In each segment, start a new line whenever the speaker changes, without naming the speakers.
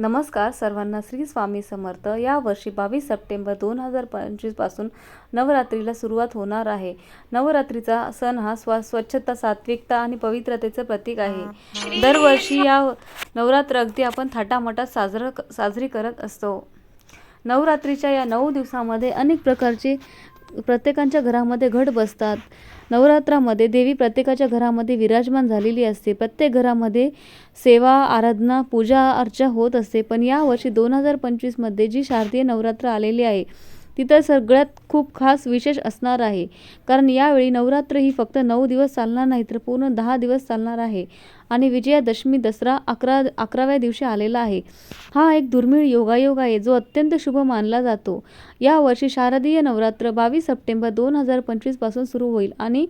नमस्कार सर्वांना श्री स्वामी समर्थ. या वर्षी बावीस सप्टेंबर दोन हजार पंचवीसपासून नवरात्रीला सुरुवात होणार आहे. नवरात्रीचा सण हा स्व स्वच्छता सात्विकता आणि पवित्रतेचं प्रतीक आहे. दरवर्षी या नवरात्र अगदी आपण थाटामाटात साजरं साजरी करत असतो. नवरात्रीच्या या नऊ दिवसामध्ये अनेक प्रकारचे प्रत्येकांच्या घरामध्ये घट बसतात. नवरात्रामध्ये देवी प्रत्येकाच्या घरामध्ये विराजमान झालेली असते. प्रत्येक घरामध्ये सेवा आराधना पूजा अर्चा होत असते. पण यावर्षी दोन हजार पंचवीसमध्ये जी शारदीय नवरात्र आलेली आहे तिथं सगळ्यात खूप खास विशेष असणार आहे. कारण यावेळी नवरात्र ही फक्त नऊ दिवस चालणार नाही तर पूर्ण दहा दिवस चालणार आहे. आणि विजयादशमी दसरा अकरा अकराव्या दिवशी आलेला आहे. हा एक दुर्मिळ योगायोग आहे जो अत्यंत शुभ मानला जातो. यावर्षी शारदीय नवरात्र बावीस सप्टेंबर दोन हजार पंचवीसपासून सुरू होईल आणि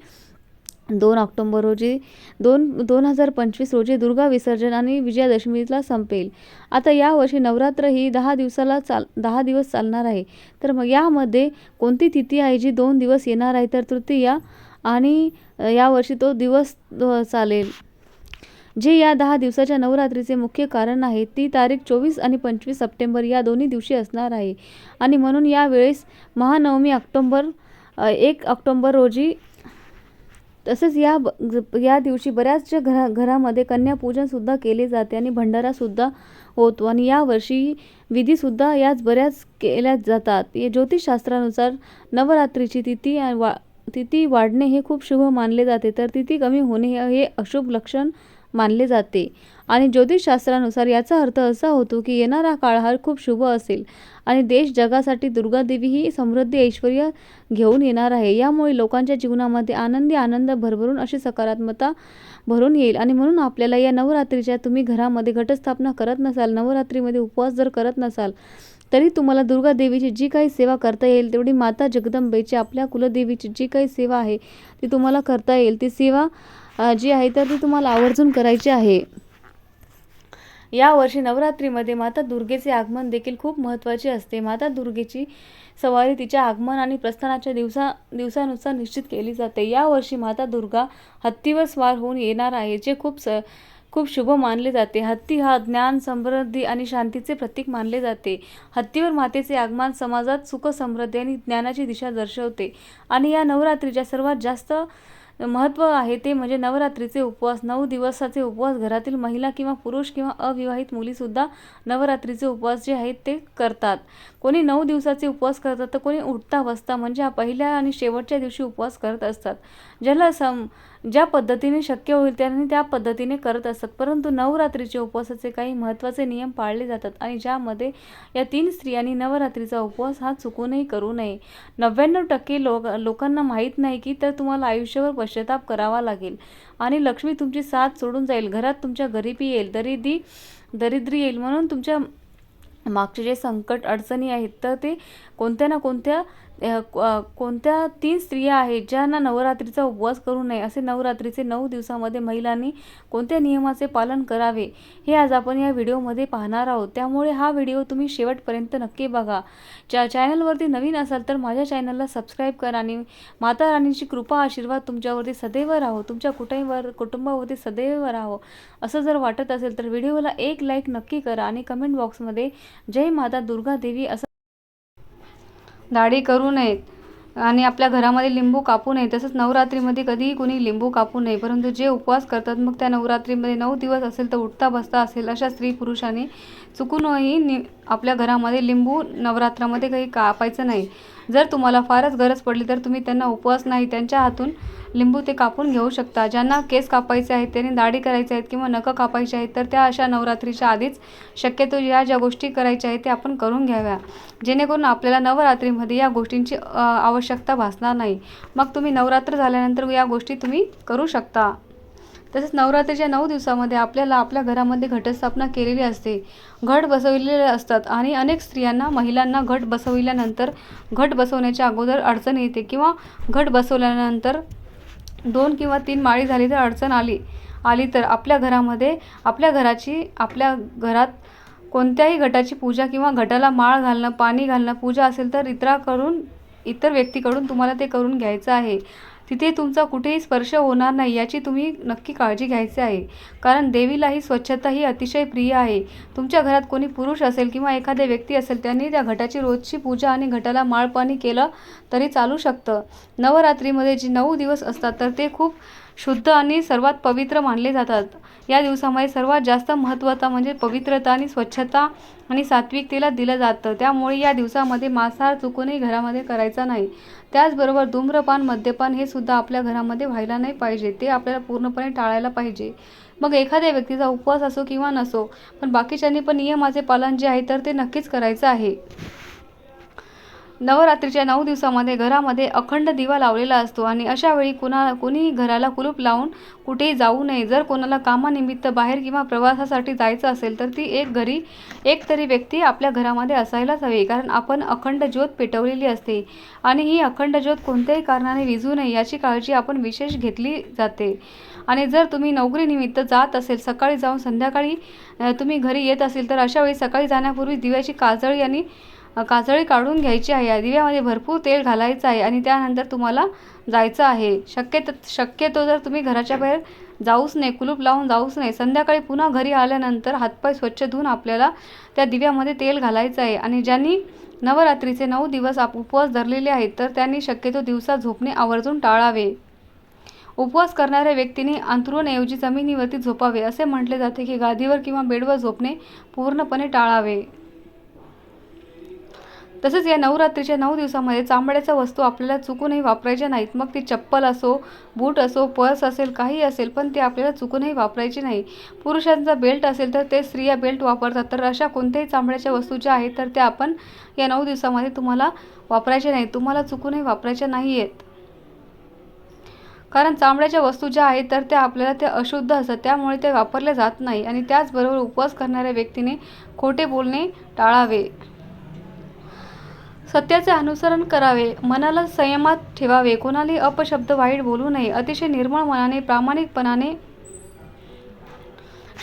दोन ऑक्टोंबर रोजी दोन दोन हजार पंचवीस रोजी दुर्गा विसर्जन आणि विजयादशमीला संपेल. आता यावर्षी नवरात्र ही दहा दिवसाला चाल दहा दिवस चालणार आहे. तर मग यामध्ये कोणती तिथी आहे जी दोन दिवस येणार आहे? तर तृतीया आणि यावर्षी तो दिवस चालेल. जे या दहा दिवसाच्या नवरात्रीचे मुख्य कारण आहे ती तारीख चोवीस आणि पंचवीस सप्टेंबर या दोन्ही दिवशी असणार आहे. आणि म्हणून यावेळेस महानवमी ऑक्टोंबर एक ऑक्टोंबर रोजी तसेच या ब- या दिवशी बऱ्याचशा घरा घरामध्ये कन्यापूजनसुद्धा केले जाते आणि भंडारासुद्धा होतो. आणि यावर्षी विधीसुद्धा याच बऱ्याच केल्या जातात. या ज्योतिषशास्त्रानुसार नवरात्रीची तिथी वा तिथी वाढणे हे खूप शुभ मानले जाते. तर तिथी कमी होणे हे हे अशुभ लक्षण मानले जाते. आणि ज्योतिषशास्त्रानुसार याचा अर्थ असा होतो की येणारा काळ हा खूप शुभ असेल आणि देश जगासाठी दुर्गादेवी ही समृद्धी ऐश्वर घेऊन येणार आहे. यामुळे लोकांच्या जीवनामध्ये आनंदी आनंद भरभरून अशी सकारात्मकता भरून येईल. आणि म्हणून आपल्याला या नवरात्रीच्या तुम्ही घरामध्ये घटस्थापना करत नसाल नवरात्रीमध्ये उपवास जर करत नसाल तरी तुम्हाला दुर्गा देवीची जी काही सेवा करता येईल तेवढी माता जगदंबेची आपल्या कुलदेवीची जी काही सेवा आहे ती तुम्हाला करता येईल. ती सेवा जी आहे तर ती तुम्हाला आवर्जून करायची आहे. यावर्षी नवरात्रीमध्ये माता दुर्गेचे आगमन देखील खूप महत्त्वाचे असते. माता दुर्गेची सवारी तिच्या आगमन आणि प्रस्थानाच्या दिवसा दिवसानुसार निश्चित केली जाते. यावर्षी माता दुर्गा हत्तीवर स्वार होऊन येणार आहे जे खूप स खूप शुभ मानले जाते. हत्ती हा ज्ञान समृद्धी आणि शांतीचे प्रतीक मानले जाते. हत्तीवर मातेचे आगमन समाजात सुख समृद्धी आणि ज्ञानाची दिशा दर्शवते. आणि या नवरात्रीच्या सर्वात जास्त महत्त्व आहे ते म्हणजे नवरात्रीचे उपवास नऊ दिवसाचे उपवास घरातील महिला किंवा पुरुष किंवा अविवाहित मुलीसुद्धा नवरात्रीचे उपवास जे आहेत ते करतात. कोणी नऊ दिवसाचे उपवास करतात तर कोणी उठता बसता म्हणजे हा पहिल्या आणि शेवटच्या दिवशी उपवास करत असतात. ज्याला सम ज्या पद्धतीने शक्य होईल त्यांनी त्या पद्धतीने करत असतात परंतु नवरात्रीचे उपवासाचे काही महत्त्वाचे नियम पाळले जातात आणि ज्यामध्ये या तीन स्त्रियांनी नवरात्रीचा उपवास हा चुकूनही करू नये. नव्याण्णव टक्के लोक लोकांना माहीत नाही की तर तुम्हाला आयुष्यभर पश्चाताप करावा लागेल आणि लक्ष्मी तुमची साथ सोडून जाईल. घरात तुमच्या गरिबी येईल दरिद्री दरिद्री येईल म्हणून तुमच्या मागचे जे संकट अडचणी आहेत तर ते कोणत्या ना कोणत्या कोणत्या तीन स्त्रिया आहेत ज्यांना नवरात्रीचा उपवास करू नये? असे नवरात्रीचे नऊ दिवसामध्ये महिलांनी कोणत्या नियमाचे पालन करावे? हे आज आपण या व्हिडिओमध्ये पाहणार आहोत. त्यामुळे हा व्हिडिओ तुम्ही शेवटपर्यंत नक्की बघा. च्या चॅनलवरती नवीन असाल तर माझ्या चॅनलला सबस्क्राईब करा आणि माता राणीची कृपा आशीर्वाद तुमच्यावरती सदैव राहो. तुमच्या कुटुंबावर कुटुंबावरती सदैव राहो. असं जर वाटत असेल तर व्हिडिओला एक लाईक नक्की करा आणि कमेंट बॉक्समध्ये जय माता दुर्गा देवी असं दाढी करू नयेत. आणि आपल्या घरामध्ये लिंबू कापू नये. तसंच नवरात्रीमध्ये कधीही कोणी लिंबू कापू नये. परंतु जे उपवास करतात मग त्या नवरात्रीमध्ये नऊ दिवस असेल तर उठता बसता असेल अशा स्त्री पुरुषांनी चुकूनही नि आपल्या घरामध्ये लिंबू नवरात्रामध्ये काही कापायचं नाही. जर तुम्हाला फारच गरज पडली तर तुम्ही त्यांना उपवास नाही त्यांच्या हातून लिंबू ते कापून घेऊ शकता. ज्यांना केस कापायचे आहेत त्यांनी दाढी करायचे आहेत किंवा नखं कापायचे आहेत तर त्या अशा नवरात्रीच्या आधीच शक्यतो या ज्या गोष्टी करायच्या आहेत त्या आपण करून घ्याव्या. जेणेकरून आपल्याला नवरात्रीमध्ये या गोष्टींची आवश्यकता भासणार नाही. मग तुम्ही नवरात्र झाल्यानंतर या गोष्टी तुम्ही करू शकता. तसेच नवरात्रीच्या नऊ दिवसामध्ये आपल्याला आपल्या घरामध्ये घटस्थापना केलेली असते. घट बसविलेले असतात आणि अनेक स्त्रियांना महिलांना घट बसविल्यानंतर घट बसवण्याच्या अगोदर अडचण येते किंवा घट बसवल्यानंतर दोन किंवा तीन माळी झाली तर अडचण आली आली तर आपल्या घरामध्ये आपल्या घराची आपल्या घरात कोणत्याही घटाची पूजा किंवा घटाला माळ घालणं पाणी घालणं पूजा असेल तर इतराकडून इतर व्यक्तीकडून तुम्हाला ते करून घ्यायचं आहे.
तिथे तुमचा कुठेही स्पर्श होणार नाही याची तुम्ही नक्की काळजी घ्यायची आहे. कारण देवीलाही स्वच्छता ही अतिशय प्रिय आहे. तुमच्या घरात कोणी पुरुष असेल किंवा एखाद्या व्यक्ती असेल त्यांनी त्या घटाची रोजची पूजा आणि घटाला माळपाणी केलं तरी चालू शकतं. नवरात्रीमध्ये जी नऊ दिवस असतात तर ते खूप शुद्ध आणि सर्वात पवित्र मानले जातात. या दिवसामध्ये सर्वात जास्त महत्त्वाचा म्हणजे पवित्रता आणि स्वच्छता आणि सात्विकतेला दिलं जातं. त्यामुळे या दिवसामध्ये मांसाहार चुकूनही घरामध्ये करायचा नाही. त्याचबरोबर धूम्रपान मद्यपान हे सुद्धा आपल्या घरामध्ये व्हायला नाही पाहिजे. ते आपल्याला पूर्णपणे टाळायला पाहिजे. मग एखाद्या व्यक्तीचा उपवास असो किंवा नसो पण बाकीच्यांनी पण नियमाचे पालन जे आहे तर ते नक्कीच करायचं आहे. नवरात्रीच्या नऊ दिवसामध्ये घरामध्ये अखंड दिवा लावलेला असतो आणि अशा वेळी कुणा कुणीही घराला कुलूप लावून कुठेही जाऊ नये. जर कोणाला कामानिमित्त बाहेर किंवा प्रवासासाठी जायचं असेल तर ती एक घरी एक तरी व्यक्ती आपल्या घरामध्ये असायलाच हवी कारण आपण अखंड ज्योत पेटवलेली असते आणि ही अखंड ज्योत कोणत्याही कारणाने विझू नये याची काळजी आपण विशेष घेतली जाते. आणि जर तुम्ही नोकरीनिमित्त जात असेल सकाळी जाऊन संध्याकाळी तुम्ही घरी येत असेल तर अशावेळी सकाळी जाण्यापूर्वी दिव्याची काजळी आणि काजळी काढून घ्यायची आहे. या दिव्यामध्ये भरपूर तेल घालायचं आहे आणि त्यानंतर तुम्हाला जायचं आहे. शक्यतो शक्यतो जर तुम्ही घराच्या बाहेर जाऊच नये कुलूप लावून जाऊच नये संध्याकाळी पुन्हा घरी आल्यानंतर हातपाय स्वच्छ धुवून आपल्याला त्या दिव्यामध्ये तेल घालायचं आहे. आणि ज्यांनी नवरात्रीचे नऊ दिवस आप उपवास धरलेले आहेत तर त्यांनी शक्यतो दिवसा झोपणे आवर्जून टाळावे. उपवास करणाऱ्या व्यक्तीने अंतरूणऐवजी जमिनीवरती झोपावे असे म्हटले जाते की गादीवर किंवा बेडवर झोपणे पूर्णपणे टाळावे. तसेच या नवरात्रीच्या नऊ दिवसामध्ये चांबड्याच्या वस्तू आपल्याला चुकूनही वापरायच्या नाहीत. मग ती चप्पल असो बूट असो पर्स असेल काही असेल पण ते आपल्याला चुकूनही वापरायची नाही. पुरुषांचा बेल्ट असेल तर ते स्त्रिया बेल्ट वापरतात. तर अशा कोणत्याही चांबड्याच्या वस्तू ज्या आहेत तर त्या आपण या नऊ दिवसामध्ये तुम्हाला वापरायच्या नाहीत. तुम्हाला चुकूनही वापरायच्या नाही आहेत कारण चामड्याच्या वस्तू ज्या आहेत तर त्या आपल्याला ते अशुद्ध असतात. त्यामुळे ते वापरले जात नाही. आणि त्याचबरोबर उपवास करणाऱ्या व्यक्तीने खोटे बोलणे टाळावे. सत्याचे अनुसरण करावे मनाला संयमात ठेवावे. कोणालाही अपशब्द वाईट बोलू नये. अतिशय निर्मळ मनाने प्रामाणिकपणाने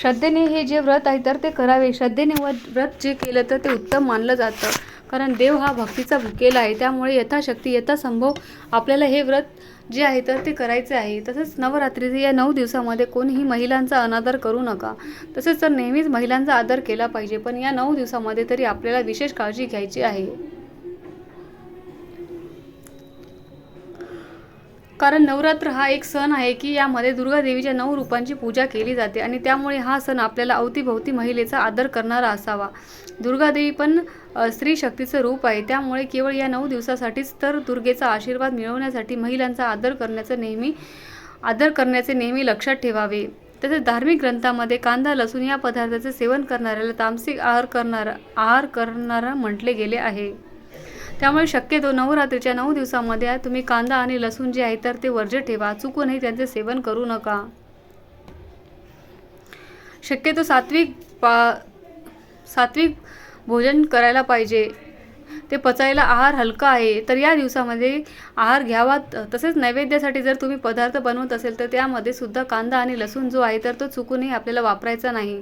श्रद्धेने हे जे व्रत आहे तर ते करावे. श्रद्धेने व व्रत जे केलं तर ते उत्तम मानलं जातं. कारण देव हा भक्तीचा भुकेला आहे. त्यामुळे यथाशक्ती यथासंभव आपल्याला हे व्रत जे आहे तर ते करायचे आहे. तसेच नवरात्रीचे या नऊ दिवसामध्ये कोणीही महिलांचा अनादर करू नका. तसेच तर नेहमीच महिलांचा आदर केला पाहिजे. पण या नऊ दिवसामध्ये तरी आपल्याला विशेष काळजी घ्यायची आहे. कारण नवरात्र हा एक सण आहे की यामध्ये दुर्गा देवीच्या नऊ रूपांची पूजा केली जाते आणि त्यामुळे हा सण आपल्याला अवतीभोवती महिलेचा आदर करणारा असावा. दुर्गादेवी पण स्त्री शक्तीचं रूप आहे. त्यामुळे केवळ या नऊ दिवसासाठीच तर दुर्गेचा आशीर्वाद मिळवण्यासाठी महिलांचा आदर करण्याचं नेहमी आदर करण्याचे नेहमी लक्षात ठेवावे. तसेच धार्मिक ग्रंथामध्ये कांदा लसूण या पदार्थाचे सेवन करणाऱ्याला तामसिक आहार करणारा आहार करणारा म्हटले गेले आहे. त्यामुळे शक्यतो नवरात्रीच्या नऊ दिवसामध्ये तुम्ही कांदा आणि लसूण जे आहे तर ते वर्ज्य ठेवा. चुकूनही त्यांचे सेवन करू नका. शक्यतो सात्विक पा सात्विक भोजन करायला पाहिजे. ते पचायला आहार हलका आहे तर या दिवसामध्ये आहार घ्यावा. तसेच नैवेद्यासाठी जर तुम्ही पदार्थ बनवत असेल तर त्यामध्ये सुद्धा कांदा आणि लसूण जो आहे तर तो चुकूनही आपल्याला वापरायचा नाही.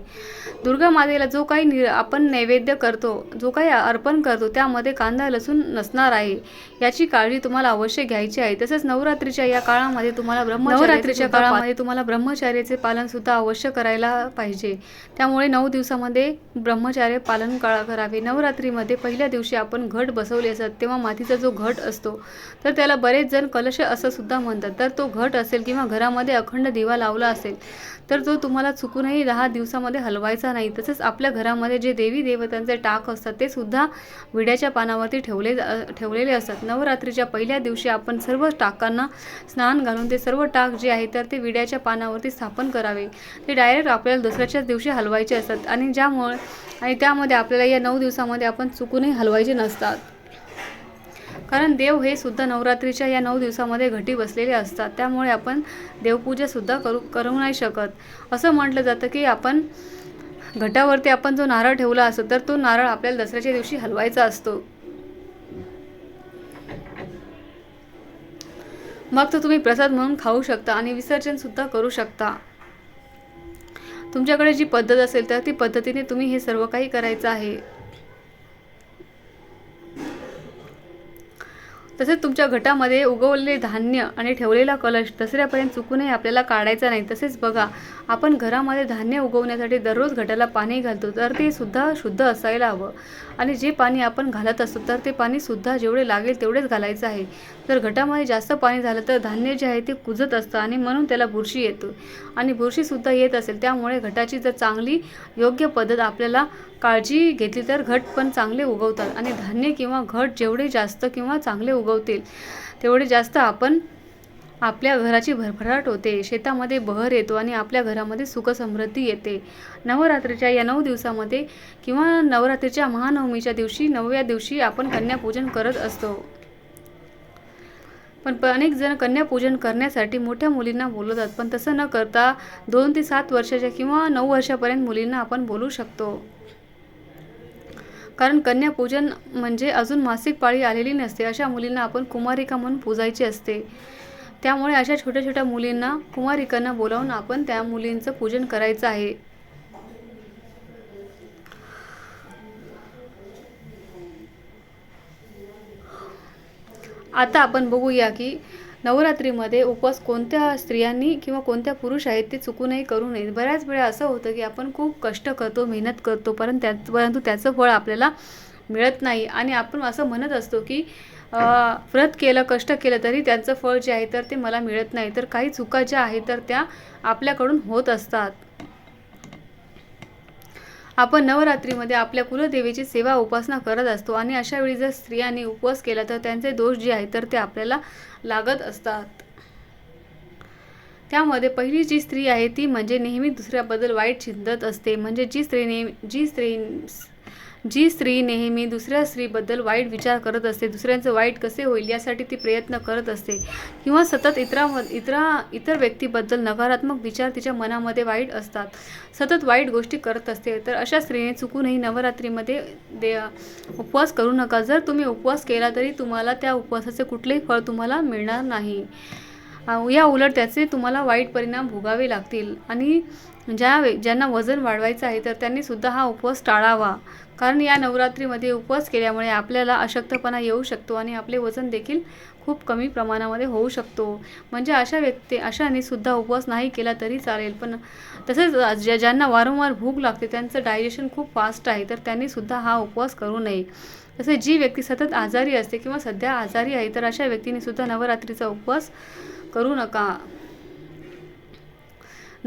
दुर्गा मातेला जो काही नि आपण नैवेद्य करतो जो काही अर्पण करतो त्यामध्ये कांदा लसूण नसणार आहे याची काळजी तुम्हाला अवश्य घ्यायची आहे. तसेच नवरात्रीच्या या काळामध्ये तुम्हाला ब्रह्मचर्याच्या काळामध्ये तुम्हाला ब्रह्मचर्याचे पालन सुद्धा अवश्य करायला पाहिजे. त्यामुळे नऊ दिवसामध्ये ब्रह्मचार्य पालन करा करावे. नवरात्रीमध्ये पहिल्या दिवशी आपण घट बसवले असतात तेव्हा मातीचा जो घट असतो तर त्याला बरेच जण कलश असं सुद्धा म्हणतात. तर तो घट असेल किंवा घरामध्ये अखंड दिवा लावला असेल तर तो तुम्हाला चुकूनही दहा दिवसामध्ये हलवायचा नाही. तसंच आपल्या घरामध्ये जे देवी देवतांचे टाक असतात ते सुद्धा विड्याच्या पानावरती ठेवले जा- ठेवलेले असतात. नवरात्रीच्या पहिल्या दिवशी आपण सर्व टाकांना स्नान घालून ते सर्व टाक जे आहे तर ते विड्याच्या पानावरती स्थापन करावे. ते डायरेक्ट आपल्याला दुसऱ्याच्याच दिवशी हलवायचे असतात. आणि ज्यामुळे आणि त्यामध्ये आपल्याला या नऊ दिवसामध्ये आपण चुकूनही हलवायचे नसतात. कारण देव हे सुद्धा नवरात्रीच्या या नऊ दिवसामध्ये घटी बसलेले असतात. त्यामुळे आपण देवपूजासुद्धा करू करू नाही शकत. असं म्हटलं जातं की आपण घटावरती आपण जो नारळ ठेवला असतो तर तो नारळ आपल्याला दसऱ्याच्या दिवशी हलवायचा असतो. मग तो तुम्ही प्रसाद म्हणून खाऊ शकता आणि विसर्जन सुद्धा करू शकता. तुमच्याकडे जी पद्धत असेल तर ती पद्धतीने तुम्ही हे सर्व काही करायचं आहे. तसेच तुमच्या घटामध्ये उगवलेले धान्य आणि ठेवलेला कलश दसऱ्यापर्यंत चुकूनही आपल्याला काढायचा नाही. तसेच बघा आपण घरामध्ये धान्य उगवण्यासाठी दररोज घटाला पाणी घालतो तर ते सुद्धा शुद्ध असायला हवं. आणि जे पाणी आपण घालत असतो तर ते पाणी सुद्धा जेवढे लागेल तेवढेच घालायचं आहे. जर घटामध्ये जास्त पाणी झालं तर धान्य जे आहे ते कुजत असतं आणि म्हणून त्याला बुरशी येतो. आणि बुरशीसुद्धा येत असेल त्यामुळे घटाची जर चांगली योग्य पद्धत आपल्याला काळजी घेतली तर घट पण चांगले उगवतात. आणि धान्य किंवा घट जेवढे जास्त किंवा चांगले उगवतील तेवढे जास्त आपण आपल्या घराची भरभराट होते. शेतामध्ये बहर येतो आणि आपल्या घरामध्ये सुखसमृद्धी येते. नवरात्रीच्या या नऊ दिवसामध्ये किंवा नवरात्रीच्या महानवमीच्या दिवशी नवव्या दिवशी आपण कन्यापूजन करत असतो. पण अनेक जण कन्यापूजन करण्यासाठी मोठ्या मुलींना बोलवतात. पण तसं न करता दोन ते सात वर्षाच्या किंवा नऊ वर्षापर्यंत मुलींना आपण बोलू शकतो. कारण कन्यापूजन म्हणजे अजून मासिक पाळी आलेली नसते. अशा मुलींना आपण कुमारिका म्हणून पूजायची असते. त्यामुळे अशा छोट्या छोट्या मुलींना कुमारिकांना बोलावून आपण त्या मुलींचं पूजन करायचं आहे. आता आपण बघूया की नवरात्रीमध्ये उपवास कोणत्या स्त्रियांनी किंवा कोणत्या पुरुष आहेत ते चुकूनही करू नये बऱ्याच वेळा असं होतं की आपण खूप कष्ट करतो मेहनत करतो परंतु त्यात परंतु त्याचं फळ आपल्याला मिळत नाही. आणि आपण असं म्हणत असतो की व्रत केलं कष्ट केलं तरी त्यांचं फळ जे आहे तर ते मला मिळत नाही. तर काही चुका ज्या आहेत तर त्या आपल्याकडून होत असतात. आपण नवरात्रीमध्ये आपल्या कुलदेवीची सेवा उपासना करत असतो आणि अशा वेळी जर स्त्रियांनी उपवास केला तर त्यांचे दोष जे आहेत तर ते आपल्याला लागत असतात. त्यामध्ये पहिली जी स्त्री आहे ती म्हणजे नेहमी दुसऱ्याबद्दल वाईट चिंतत असते. म्हणजे जी स्त्री नेहमी जी स्त्री जी स्त्री नेहमी दुसऱ्या स्त्रीबद्दल वाईट विचार करत असते दुसऱ्यांचं वाईट कसे होईल यासाठी ती प्रयत्न करत असते. किंवा सतत इतरा इतरा इतर व्यक्तीबद्दल नकारात्मक विचार तिच्या मनामध्ये वाईट असतात. सतत वाईट गोष्टी करत असते. तर अशा स्त्रीने चुकूनही नवरात्रीमध्ये दे उपवास करू नका. जर तुम्ही उपवास केला तरी तुम्हाला त्या उपवासाचे कुठलेही फळ तुम्हाला मिळणार नाही. या उलट त्याचे तुम्हाला वाईट परिणाम भोगावे लागतील. आणि ज्या वे- ज्यांना वजन वाढवायचं आहे तर त्यांनीसुद्धा हा उपवास टाळावा. कारण या नवरात्रीमध्ये उपवास केल्यामुळे आपल्याला अशक्तपणा येऊ शकतो आणि आपले वजन देखील खूप कमी प्रमाणामध्ये होऊ शकतो. म्हणजे अशा व्यक्ती अशाने सुद्धा उपवास नाही केला तरी चालेल. पण तसेच ज्या ज्यांना वारंवार भूक लागते त्यांचं डायजेशन खूप फास्ट आहे तर त्यांनी सुद्धा हा उपवास करू नये. तसेच जी व्यक्ती सतत आजारी असते किंवा सध्या आजारी आहे तर अशा व्यक्तीने सुद्धा नवरात्रीचा उपवास करू नका.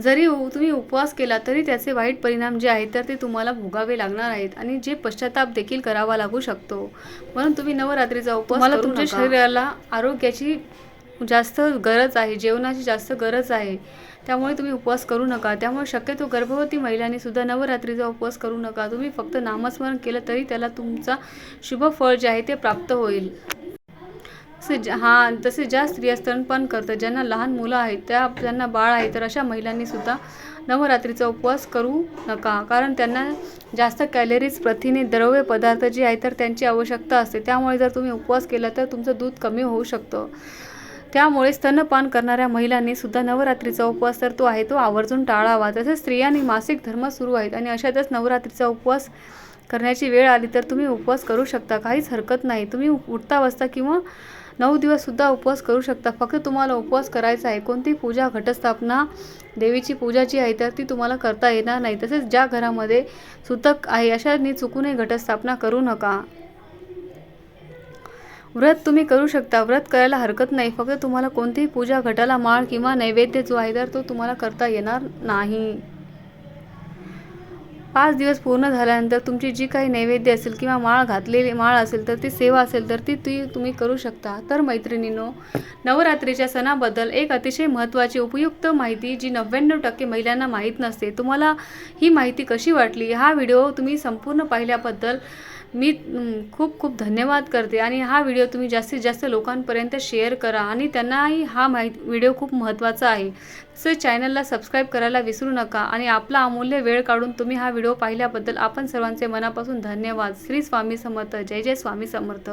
जरी उ- तुम्ही उपवास केला तरी त्याचे वाईट परिणाम जे आहेत तर ते तुम्हाला भोगावे लागणार आहेत आणि जे पश्चाताप देखील करावा लागू शकतो. म्हणून तुम्ही नवरात्रीचा उपवास मला तुमच्या शरीराला आरोग्याची जास्त गरज आहे जेवणाची जास्त गरज आहे. त्यामुळे तुम्ही उपवास करू नका. त्यामुळे शक्यतो गर्भवती महिलांनी सुद्धा नवरात्रीचा उपवास करू नका. तुम्ही फक्त नामस्मरण केलं तरी त्याला तुमचा शुभ फळ जे आहे ते प्राप्त होईल. तसे ज- हा तसे ज्या स्त्रिया स्तनपान करतात ज्यांना लहान मुलं आहेत त्या ज्यांना बाळ आहे तर अशा महिलांनी सुद्धा नवरात्रीचा उपवास करू नका. कारण त्यांना जास्त कॅलरीज प्रथिने द्रव्य पदार्थ जे आहे तर त्यांची आवश्यकता असते. त्यामुळे जर तुम्ही उपवास केला तर तुमचं दूध कमी होऊ शकतं. त्यामुळे स्तनपान करणाऱ्या महिलांनी सुद्धा नवरात्रीचा उपवास तर तो आहे तो आवर्जून टाळावा. तसेच स्त्रियांनी मासिक धर्म सुरू आहेत आणि अशातच नवरात्रीचा उपवास करण्याची वेळ आली तर तुम्ही उपवास करू शकता. काहीच हरकत नाही. तुम्ही उठता बसता किंवा नऊ दिवससुद्धा उपवास करू शकता. फक्त तुम्हाला उपवास करायचा आहे. कोणती पूजा घटस्थापना देवीची पूजा जी आहे तर ती तुम्हाला करता येणार नाही. तसेच ज्या घरामध्ये सुतक आहे अशांनी चुकूनही घटस्थापना करू नका. व्रत तुम्ही करू शकता. व्रत करायला हरकत नाही. फक्त तुम्हाला कोणतीही पूजा घटाला माळ किंवा नैवेद्य जो आहे तर तो तुम्हाला करता येणार नाही. पाच दिवस पूर्ण झाल्यानंतर तुमची जी काही नैवेद्य असेल किंवा माळ घातलेली माळ असेल तर ती सेवा असेल तर ती ती तुम्ही करू शकता. तर मैत्रिणींनो नवरात्रीच्या सणाबद्दल एक अतिशय महत्त्वाची उपयुक्त माहिती जी नव्याण्णव टक्के महिलांना माहीत नसते. तुम्हाला ही माहिती कशी वाटली? हा व्हिडिओ तुम्ही संपूर्ण पाहिल्याबद्दल मी खूप खूप धन्यवाद करते. आणि हा व्हिडिओ तुम्ही जास्तीत जास्त लोकांपर्यंत शेअर करा आणि त्यांनाही हा माहिती व्हिडिओ खूप महत्त्वाचा आहे. तसेच चॅनलला सबस्क्राईब करायला विसरू नका आणि आपला अमूल्य वेळ काढून तुम्ही हा व्हिडिओ पाहिल्याबद्दल आपण सर्वांचे मनापासून धन्यवाद. श्री स्वामी समर्थ. जय जय स्वामी समर्थ.